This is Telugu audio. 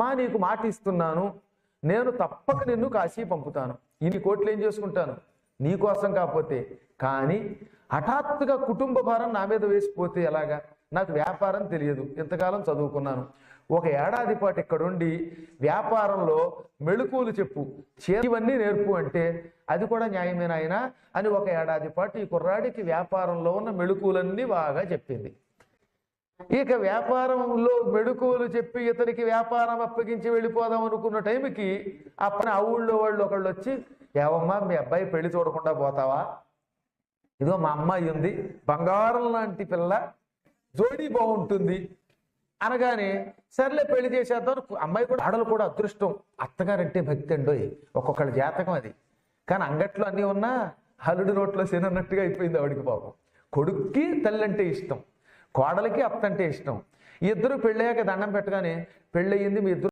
మా నీకు మాట ఇస్తున్నాను. నేను తప్పక నిన్ను కాశీ పంపుతాను. ఇన్ని కోట్లు ఏం చేసుకుంటాను? నీ కోసం కాకపోతే. కానీ హఠాత్తుగా కుటుంబ భారం నా మీద వేసిపోతే ఎలాగా? నాకు వ్యాపారం తెలియదు. ఇంతకాలం చదువుకున్నాను. ఒక ఏడాది పాటు ఇక్కడుండి వ్యాపారంలో మెళుకువలు చెప్పు. ఇవన్నీ నేర్పు అంటే అది కూడా న్యాయమేనా ఆయన అని ఒక ఏడాది పాటు ఈ కుర్రాడికి వ్యాపారంలో ఉన్న మెళుకువలన్నీ బాగా చెప్పింది. ఇక వ్యాపారంలో మెడుకువలు చెప్పి ఇతనికి వ్యాపారం అప్పగించి వెళ్ళిపోదాం అనుకున్న టైంకి అప్పుడు ఆ ఊళ్ళో వాళ్ళు ఒకళ్ళు వచ్చి ఏవమ్మా మీ అబ్బాయి పెళ్ళి చూడకుండా పోతావా? ఇదిగో మా అమ్మాయి ఉంది బంగారం లాంటి పిల్ల జోడీ బాగుంటుంది. అనగానే సర్లే పెళ్ళి చేసేద్దాం అమ్మాయి కూడా ఆడలు కూడా అదృష్టం. అత్తగారంటే భక్తి అండోయ్ ఒక్కొక్కళ్ళ జాతకం అది. కానీ అంగట్లో అన్నీ ఉన్నా హలుడి నోట్లో సేనన్నట్టుగా అయిపోయింది ఆవిడికి పాపం. కొడుక్కి తల్లి అంటే ఇష్టం. కోడలికి అత్తంటే ఇష్టం. ఇద్దరు పెళ్ళయ్యాక దండం పెట్టగానే పెళ్ళయింది మీ ఇద్దరు